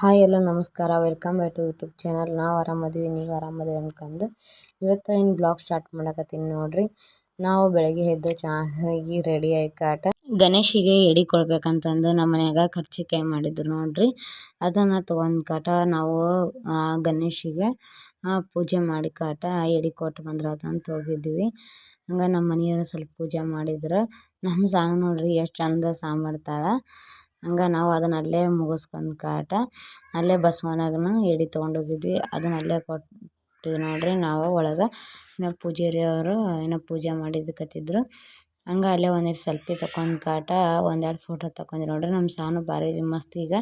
Hi hello ನಮಸ್ಕಾರ. Welcome back to YouTube channel ನಾವು ಆರಾಮದೀವಿ, ನೀವು ಆರಾಮದ್ವಿ ಅನ್ಕೊಂಡು ಇವತ್ತು ಏನು ಬ್ಲಾಗ್ ಸ್ಟಾರ್ಟ್ ಮಾಡಕತ್ತೀನಿ ನೋಡ್ರಿ. ನಾವು ಬೆಳಗ್ಗೆ ಎದ್ದು ಚೆನ್ನಾಗಿ ರೆಡಿ ಆಯ್ ಕಾಟ ಗಣೇಶಿಗೆ ಎಡಿ ಕೊಡ್ಬೇಕಂತಂದು ನಮ್ಮ ಮನ್ಯಾಗ ಖರ್ಚಿಕಾಯಿ ಮಾಡಿದ್ರು ನೋಡ್ರಿ. ಅದನ್ನು ತೊಗೊಂಡು ಕಾಟ ನಾವು ಗಣೇಶಿಗೆ ಪೂಜೆ ಮಾಡಿ ಕಾಟ ಎಡಿ ಕೊಟ್ಟು ಬಂದ್ರೆ ಅದನ್ನು ಹೋಗಿದ್ವಿ. ಹಂಗೆ ನಮ್ಮ ಮನೆಯವರು ಸ್ವಲ್ಪ ಪೂಜೆ ಮಾಡಿದ್ರೆ ನಮ್ಮ ಸಾಂಗ್ ನೋಡ್ರಿ ಎಷ್ಟು ಚಂದ ಸಾಂಬಾರ್ತಾಳೆ ಹಂಗೆ ನಾವು ಅದನ್ನ ಅಲ್ಲೇ ಮುಗಿಸ್ಕೊಂಡ್ ಕಾಟ, ಅಲ್ಲೇ ಬಸವನಾಗನು ಎಡೆ ತೊಗೊಂಡೋಗಿದ್ವಿ. ಅದನ್ನ ಅಲ್ಲೇ ಕೊಟ್ಟು ನೋಡ್ರಿ ನಾವು ಒಳಗೆ. ಪೂಜಾರಿ ಅವರು ಏನೋ ಪೂಜೆ ಮಾಡಿದ್ದಕ್ಕತ್ತಿದ್ರು ಹಂಗೆ ಅಲ್ಲೇ ಒಂದೆರಡು ಸೆಲ್ಫಿ ತಕೊಂಡ್ ಕಾಟ, ಒಂದೆರಡು ಫೋಟೋ ತಕೊಂಡ್ವಿ ನೋಡ್ರಿ ನಮ್ಮ ಸಾನು ಭಾರಿ ಮಸ್ತ್ ಈಗ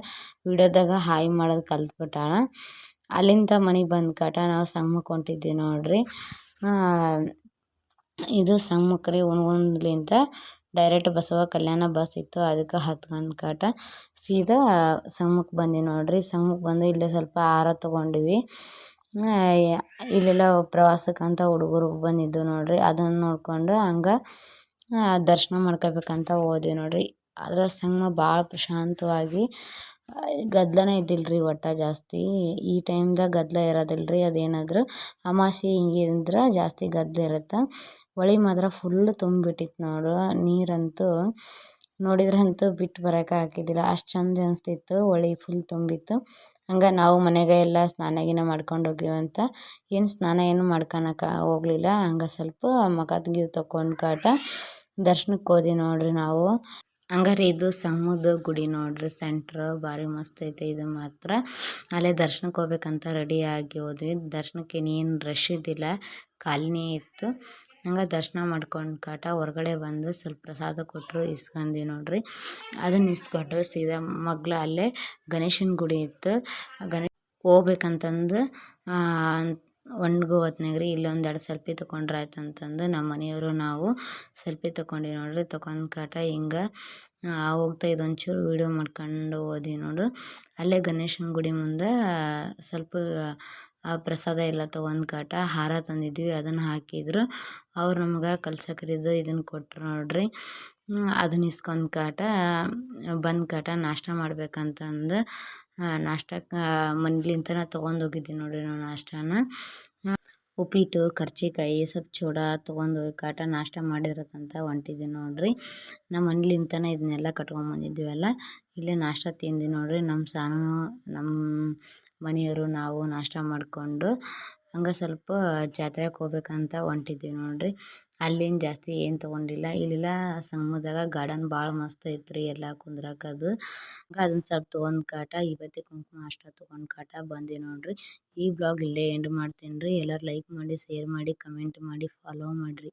ವಿಡಿಯೋದಾಗ ಹಾಯ್ ಮಾಡೋದು ಕಲ್ತ್ಬಿಟ್ಟಾಳ. ಅಲ್ಲಿಂದ ಮನೆಗೆ ಬಂದ ಕಾಟ ನಾವು ಸಂಗಮಕ್ಕೆ ಹೊಂಟಿದ್ವಿ ನೋಡ್ರಿ. ಇದು ಸಂಗಮಕ್ಕೆ ರೀ ಹುನಗುಂದ್ಲಿಂದ ಡೈರೆಕ್ಟ್ ಬಸವ ಕಲ್ಯಾಣ ಬಸ್ ಇತ್ತು. ಅದಕ್ಕೆ ಹತ್ಕೊಂಡು ಕಾಟ ಸೀದಾ ಸಂಘಕ್ಕೆ ಬಂದ್ವಿ ನೋಡಿರಿ. ಸಂಘಕ್ಕೆ ಬಂದು ಇಲ್ಲೇ ಸ್ವಲ್ಪ ಆಹಾರ ತೊಗೊಂಡ್ವಿ. ಇಲ್ಲೆಲ್ಲ ಪ್ರವಾಸಕ್ಕಂತ ಹುಡುಗರು ಬಂದಿದ್ದು ನೋಡಿರಿ. ಅದನ್ನು ನೋಡಿಕೊಂಡು ಹಂಗೆ ದರ್ಶನ ಮಾಡ್ಕೋಬೇಕಂತ ಹೋದ್ವಿ ನೋಡಿರಿ. ಆದ್ರೆ ಸಂಘ ಭಾಳ ಪ್ರಶಾಂತವಾಗಿ ಗದ್ದಲನೇ ಇದ್ದಿಲ್ಲ ರೀ ಒಟ್ಟು ಜಾಸ್ತಿ. ಈ ಟೈಮ್ದಾಗ ಗದ್ದಲ ಇರೋದಿಲ್ರಿ ಅದೇನಾದರೂ? ಅಮಾಸೆ ಹಿಂಗಿಂದ್ರೆ ಜಾಸ್ತಿ ಗದ್ದಲ ಇರುತ್ತೆ. ಹೊಳೆ ಮಾತ್ರ ಫುಲ್ ತುಂಬಿಬಿಟ್ಟಿತ್ತು ನೋಡು. ನೀರಂತೂ ನೋಡಿದ್ರಂತೂ ಬಿಟ್ಟು ಬರೋಕೆ ಆಗ್ತಿದ್ದಿಲ್ಲ ಅಷ್ಟು ಚಂದ ಅನಿಸ್ತಿತ್ತು. ಹೊಳಿ ಫುಲ್ ತುಂಬಿತ್ತು. ಹಂಗೆ ನಾವು ಮನೆಗೆ ಎಲ್ಲ ಸ್ನಾನ ಗೀನ ಮಾಡ್ಕೊಂಡು ಹೋಗಿವಂತ ಏನು ಸ್ನಾನ ಏನು ಮಾಡ್ಕೊಳಕ್ಕೆ ಹೋಗಲಿಲ್ಲ. ಹಂಗೆ ಸ್ವಲ್ಪ ಮುಖದ ಗೀದು ತೊಗೊಂಡು ಕಾಟ ದರ್ಶನಕ್ಕೆ ಹೋದ್ವಿ ನೋಡ್ರಿ ನಾವು. ಹಂಗಾರೆ ಇದು ಸಂಗಮದ ಗುಡಿ ನೋಡ್ರಿ ಸೆಂಟ್ರ್ ಭಾರಿ ಮಸ್ತ್ ಐತೆ. ಇದು ಮಾತ್ರ ಅಲ್ಲೇ ದರ್ಶನಕ್ಕೆ ಹೋಗ್ಬೇಕಂತ ರೆಡಿ ಆಗಿ ಹೋದ್ವಿ. ದರ್ಶನಕ್ಕೆ ಏನು ರಶ್ ಇದ್ದಿಲ್ಲ, ಖಾಲಿನೇ ಇತ್ತು. ಹಂಗೆ ದರ್ಶನ ಮಾಡ್ಕೊಂಡು ಕಾಟ ಹೊರಗಡೆ ಬಂದು ಸ್ವಲ್ಪ ಪ್ರಸಾದ ಕೊಟ್ಟರು ಇಸ್ಕೊಂಡ್ವಿ ನೋಡ್ರಿ. ಅದನ್ನು ಇಸ್ಕೊಂಡು ಸೀದಾ ಮಗ್ಲ ಅಲ್ಲೇ ಗಣೇಶನ ಗುಡಿ ಇತ್ತು. ಗಣೇಶ ಹೋಗ್ಬೇಕಂತಂದು ಒಣ್ಗು ಹೊತ್ನಾಗ ರೀ ಇಲ್ಲೊಂದು ಎರಡು ಸೆಲ್ಫಿ ತೊಗೊಂಡ್ರೆ ಆಯ್ತು ಅಂತಂದು ನಮ್ಮ ಮನೆಯವರು ನಾವು ಸೆಲ್ಫಿ ತೊಗೊಂಡೀವಿ ನೋಡ್ರಿ, ತೊಗೊಂಡು ಕಾಟ ಹಿಂಗೆ ಹೋಗ್ತಾ ಇದೊಂಚೂರು ವೀಡಿಯೋ ಮಾಡ್ಕೊಂಡು ಹೋದ್ವಿ ನೋಡು. ಅಲ್ಲೇ ಗಣೇಶನ ಗುಡಿ ಮುಂದೆ ಸ್ವಲ್ಪ ಪ್ರಸಾದ ಎಲ್ಲ ತೊಗೊಂಡು ಕಾಟ ಹಾರ ತಂದಿದ್ವಿ, ಅದನ್ನು ಹಾಕಿದ್ರು. ಅವ್ರು ನಮ್ಗೆ ಕಲ್ಸಕ್ರಿದು ಇದನ್ನು ಕೊಟ್ಟರು ನೋಡ್ರಿ. ಅದನ್ನ ಇಸ್ಕೊಂಡ್ ಕಾಟ, ಬಂದ ಕಾಟ ನಾಷ್ಟ ಮಾಡ್ಬೇಕಂತಂದು ನಾಷ್ಟಕ್ಕೆ ಮನೆಲಿಂತನ ಹೋಗಿದ್ವಿ ನೋಡಿರಿ ನಾವು ನಾಷ್ಟಾನ. ಉಪ್ಪಿಟ್ಟು ಕರ್ಜಿಕಾಯಿ ಸ್ವಲ್ಪ ಚೂಡ ತೊಗೊಂಡು ಹೋಗಿ ಕಾಟ ನಾಷ್ಟ ಮಾಡಿರಕ್ಕಂತ ಹೊಂಟಿದ್ದೀವಿ ನೋಡ್ರಿ. ನಮ್ಮ ಮನೆಲಿಂತನ ಇದನ್ನೆಲ್ಲ ಕಟ್ಕೊಂಬಂದಿದ್ವಲ್ಲ ಇಲ್ಲೇ ನಾಷ್ಟ ತಿಂದು ನೋಡ್ರಿ. ನಮ್ಮ ಸಾನು ನಮ್ಮ ಮನೆಯವರು, ನಾವು ನಾಷ್ಟ ಮಾಡಿಕೊಂಡು ಹಂಗೆ ಸ್ವಲ್ಪ ಜಾತ್ರೆಗೆ ಹೋಗ್ಬೇಕಂತ ಹೊಂಟಿದ್ವಿ ನೋಡ್ರಿ. ಅಲ್ಲೇನು ಜಾಸ್ತಿ ಏನು ತಗೊಂಡಿಲ್ಲ. ಇಲ್ಲೆಲ್ಲ ಸಂಗಮದಾಗ ಗಾರ್ಡನ್ ಭಾಳ ಮಸ್ತ್ ಐತ್ರಿ ಎಲ್ಲ ಕುಂದ್ರಾಕ ಅದು. ಅದನ್ನ ಸ್ವಲ್ಪ ತೊಗೊಂಡು ಕಾಟ, ಇವತ್ತೇ ಕುಂಕುಮ ಅಷ್ಟ ತೊಗೊಂಡು ಕಾಟ ಬಂದೆ ನೋಡ್ರಿ. ಈ ಬ್ಲಾಗ್ ಇಲ್ಲೇ ಎಂಡ್ ಮಾಡ್ತೀನಿ ರೀ ಎಲ್ಲರೂ ಲೈಕ್ ಮಾಡಿ ಶೇರ್ ಮಾಡಿ ಕಮೆಂಟ್ ಮಾಡಿ ಫಾಲೋ ಮಾಡಿರಿ.